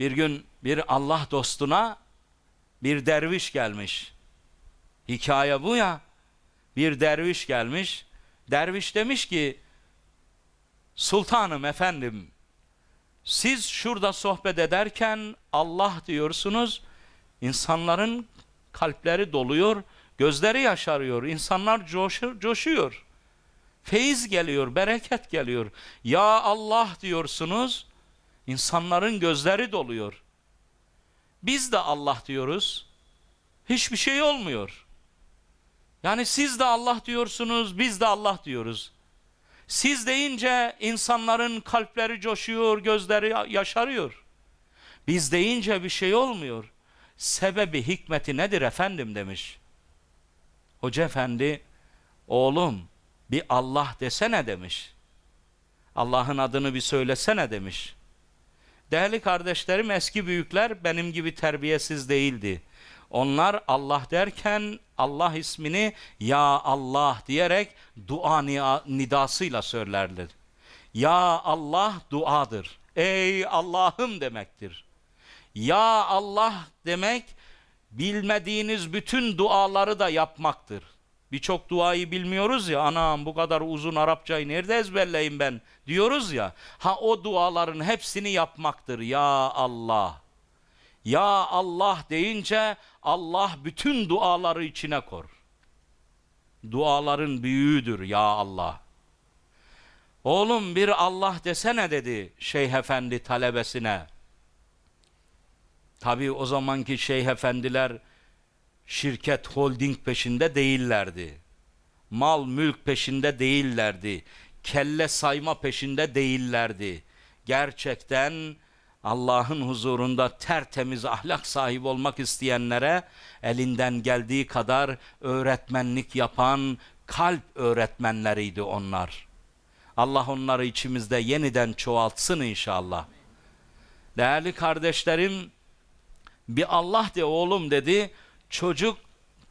Bir gün bir Allah dostuna bir derviş gelmiş. Hikaye bu ya. Bir derviş gelmiş. Derviş demiş ki Sultanım efendim siz şurada sohbet ederken Allah diyorsunuz. insanların kalpleri doluyor, gözleri yaşarıyor, insanlar coşur, coşuyor. Feyiz geliyor, bereket geliyor. Ya Allah diyorsunuz, insanların gözleri doluyor. Biz de Allah diyoruz, hiçbir şey olmuyor. Yani siz de Allah diyorsunuz, biz de Allah diyoruz. Siz deyince insanların kalpleri coşuyor, gözleri yaşarıyor. Biz deyince bir şey olmuyor. Sebebi hikmeti nedir efendim demiş. Hoca efendi, oğlum bir Allah desene demiş. Allah'ın adını bir söylesene demiş. Değerli kardeşlerim eski büyükler benim gibi terbiyesiz değildi. Onlar Allah derken Allah ismini Ya Allah diyerek dua nidasıyla söylerler. Ya Allah duadır. Ey Allah'ım demektir. Ya Allah demek bilmediğiniz bütün duaları da yapmaktır. Birçok duayı bilmiyoruz ya anam bu kadar uzun Arapçayı nerede ezberleyeyim ben diyoruz ya. Ha o duaların hepsini yapmaktır ya Allah. Ya Allah deyince Allah bütün duaları içine kor. Duaların büyüğüdür ya Allah. Oğlum bir Allah desene dedi Şeyh Efendi talebesine. Tabi o zamanki şeyh efendiler şirket holding peşinde değillerdi. Mal mülk peşinde değillerdi. Kelle sayma peşinde değillerdi. Gerçekten Allah'ın huzurunda tertemiz ahlak sahibi olmak isteyenlere elinden geldiği kadar öğretmenlik yapan kalp öğretmenleriydi onlar. Allah onları içimizde yeniden çoğaltsın inşallah. Değerli kardeşlerim, bir Allah de oğlum dedi. Çocuk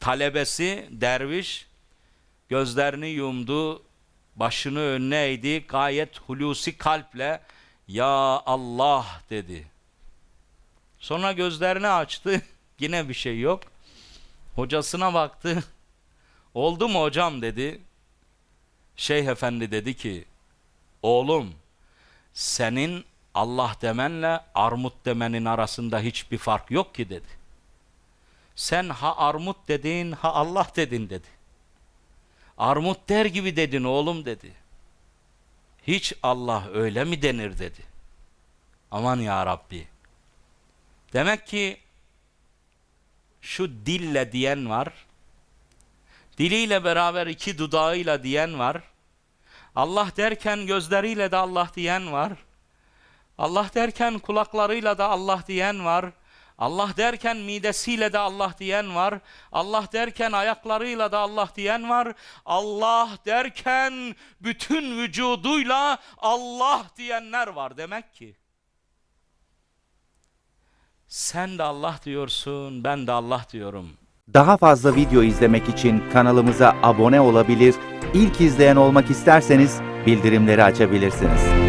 talebesi derviş gözlerini yumdu, başını önüne eğdi, gayet hulusi kalple ya Allah dedi. Sonra gözlerini açtı, yine bir şey yok. Hocasına baktı. Oldu mu hocam dedi. Şeyh efendi dedi ki, oğlum senin Allah demenle armut demenin arasında hiçbir fark yok ki dedi. Sen ha armut dedin ha Allah dedin dedi. Armut der gibi dedin oğlum dedi. Hiç Allah öyle mi denir dedi. Aman ya Rabbi. Demek ki şu dille diyen var. Diliyle beraber iki dudağıyla diyen var. Allah derken gözleriyle de Allah diyen var. Allah derken kulaklarıyla da Allah diyen var. Allah derken midesiyle de Allah diyen var. Allah derken ayaklarıyla da Allah diyen var. Allah derken bütün vücuduyla Allah diyenler var demek ki. Sen de Allah diyorsun, ben de Allah diyorum. Daha fazla video izlemek için kanalımıza abone olabilir, ilk izleyen olmak isterseniz bildirimleri açabilirsiniz.